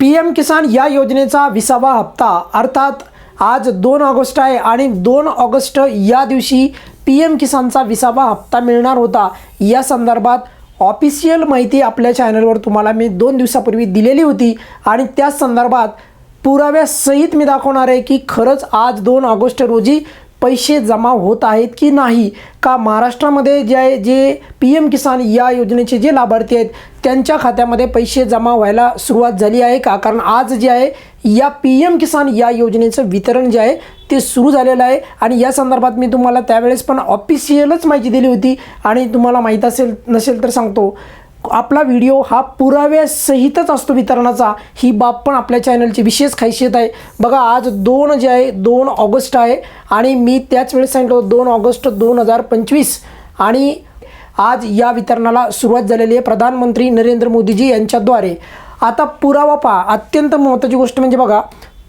P M किसान या योजनेचा विसावा हप्ता. अर्थात आज दोन ऑगस्ट आहे आणि दोन ऑगस्ट या दिवशी पी एम किसानचा विसावा हप्ता मिळणार होता. या संदर्भात ऑफिशियल माहिती आपल्या चॅनलवर तुम्हाला मी दोन दिवसापूर्वी दिलेली होती आणि त्या संदर्भात पुराव्यासहित मी दाखवणार आहे की खरंच आज दोन ऑगस्ट रोजी पैसे जमा होत आहेत की नाही? का महाराष्ट्रामध्ये जे आहे जे पी एम किसान या योजनेचे जे लाभार्थी आहेत त्यांच्या खात्यामध्ये पैसे जमा व्हायला सुरुवात झाली आहे का? कारण आज जे आहे या पी एम किसान या योजनेचं वितरण जे आहे ते सुरू झालेलं आहे. आणि या संदर्भात मी तुम्हाला त्यावेळेस पण ऑफिशियलच माहिती दिली होती. आणि तुम्हाला माहीत असेल नसेल तर सांगतो. आपला व्हिडिओ हा पुराव्यासहितच असतो वितरणाचा ही बाब पण आपल्या चॅनलची विशेष खासियत आहे. बघा आज दोन जे आहे दोन ऑगस्ट आहे आणि मी त्याच वेळेस सांगितलं दोन ऑगस्ट दोन हजार पंचवीस. आणि आज या वितरणाला सुरुवात झालेली आहे प्रधानमंत्री नरेंद्र मोदीजी यांच्याद्वारे. आता पुरावा पहा. अत्यंत महत्त्वाची गोष्ट म्हणजे बघा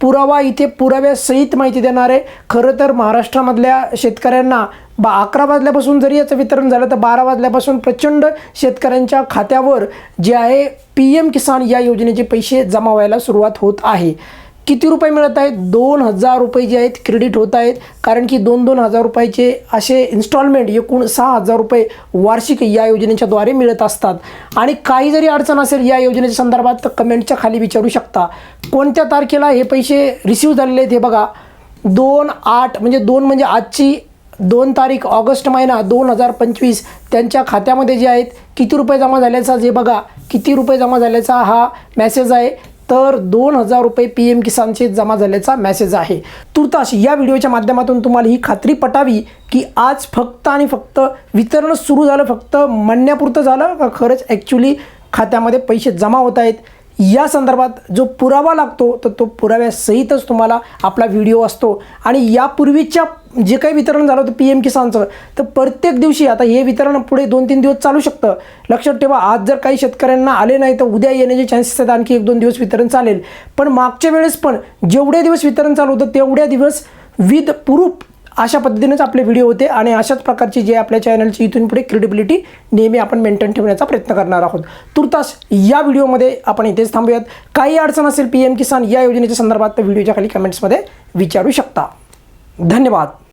पुरावा इथे पुराव्यासहित माहिती देणार आहे. खरं तर महाराष्ट्रामधल्या शेतकऱ्यांना बा अकरा वाजल्यापासून जरी याचं वितरण झालं तर बारा वाजल्यापासून प्रचंड शेतकऱ्यांच्या खात्यावर जे आहे पी एम किसान या योजनेचे पैसे जमा व्हायला सुरुवात होत आहे. किती रुपये मिळत आहेत? दोन हजार रुपये जे आहेत क्रेडिट होत आहेत. कारण की दोन दोन हजार रुपयाचे असे इन्स्टॉलमेंट एकूण सहा हजार रुपये वार्षिक या योजनेच्याद्वारे मिळत असतात. आणि काही जरी अडचण असेल या योजनेच्या संदर्भात तर कमेंटच्या खाली विचारू शकता. कोणत्या तारखेला हे पैसे रिसीव झालेले आहेत हे बघा. दोन आठ म्हणजे दोन म्हणजे आजची दोन तारीख ऑगस्ट महिना दोन हजार पंचवीस त्यांच्या खात्यामध्ये जे आहेत किती रुपये जमा झाल्याचा जे बघा किती रुपये जमा झाल्याचा हा मेसेज आहे. तर दोन हजार रुपये पी एम किसानचे जमा झाल्याचा मेसेज आहे. तुर्तास या व्हिडिओच्या माध्यमातून तुम्हाला ही खात्री पटावी की आज फक्त आणि फक्त वितरण सुरू झालं फक्त म्हणण्यापुरतं झालं का खरंच ॲक्च्युली खात्यामध्ये पैसे जमा होत आहेत? या संदर्भात जो पुरावा लागतो तर तो पुराव्यासहितच तुम्हाला आपला व्हिडिओ असतो. आणि यापूर्वीच्या जे काही वितरण झालं होतं पी एम किसानचं तर प्रत्येक दिवशी आता हे वितरण पुढे दोन तीन दिवस चालू शकतं. लक्षात ठेवा आज जर काही शेतकऱ्यांना आले नाही तर उद्या येण्याचे चान्सेस आहेत आणखी एक दोन दिवस वितरण चालेल. पण मागच्या वेळेस पण जेवढे दिवस वितरण चालू होतं तेवढ्या दिवस विथ प्रूफ अशा पद्धतीनेच आपले व्हिडिओ होते आणि अशाच प्रकारची जे आपल्या चॅनलची इथून पुढे क्रेडिबिलिटी नेहमी आपण मेंटेन ठेवण्याचा प्रयत्न करणार आहोत. तुर्तास या व्हिडिओमध्ये आपण इथेच थांबूयात. काही अडचण असेल पी एम किसान या योजनेच्या संदर्भात तर व्हिडिओच्या खाली कमेंट्समध्ये विचारू शकता. धन्यवाद.